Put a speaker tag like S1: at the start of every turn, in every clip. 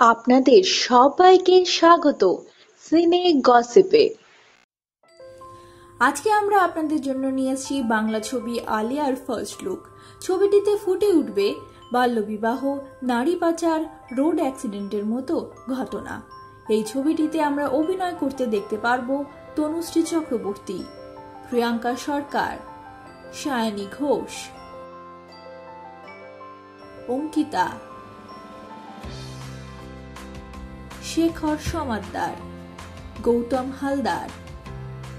S1: আপনাদের সবাইকে স্বাগত সিনে গসিপে।
S2: আজকে আমরা আপনাদের জন্য নিয়ে নিয়েছি বাংলা ছবি আলিয়ার ফার্স্ট লুক ছবিটিতে ফুটে উঠবে বাল্যবিবাহ, নারী পাচার রোড অ্যাক্সিডেন্টের মতো ঘটনা। এই ছবিটিতে আমরা অভিনয় করতে দেখতে পারব তনুশ্রী চক্রবর্তী, প্রিয়াঙ্কা সরকার, সায়নী ঘোষ, অঙ্কিতা শেখর সমাদ্দার, গৌতম হালদার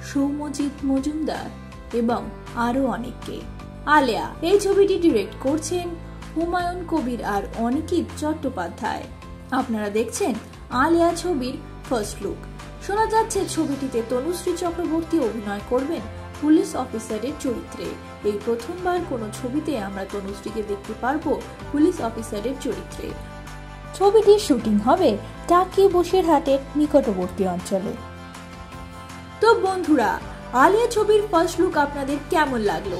S2: সৌম্যজিৎ মজুমদার এবং আরও অনেককে। আলেয়া, এই ছবিটি ডিরেক্ট করছেন হুমায়ুন কবির আর অনিকিত চট্টোপাধ্যায়। আপনারা দেখছেন আলেয়া ছবির ফার্স্ট লুক। শোনা যাচ্ছে ছবিটিতে তনুশ্রী চক্রবর্তী অভিনয় করবেন পুলিশ অফিসারের চরিত্রে। এই প্রথমবার কোনো ছবিতে আমরা তনুশ্রীকে দেখতে পারব পুলিশ অফিসারের চরিত্রে। ছবিটির শুটিং হবে টাকি বসিরহাটের নিকটবর্তী অঞ্চলে। তো বন্ধুরা, আলিয়া ছবির ফার্স্ট লুক আপনাদের কেমন লাগল?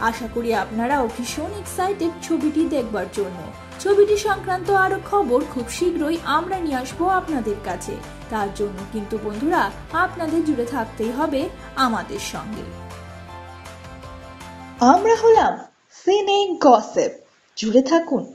S2: আশা করি আপনারাও ভীষণ এক্সাইটেড ছবিটি দেখবার জন্য। ছবিটি সংক্রান্ত আরও খবর খুব শীঘ্রই আমরা নিয়ে আসব আপনাদের কাছে। তার জন্য কিন্তু বন্ধুরা, আপনাদের জুড়ে থাকতেই হবে আমাদের সঙ্গে।
S1: আমরা হলাম সিনে গসিপ। জুড়ে থাকুন।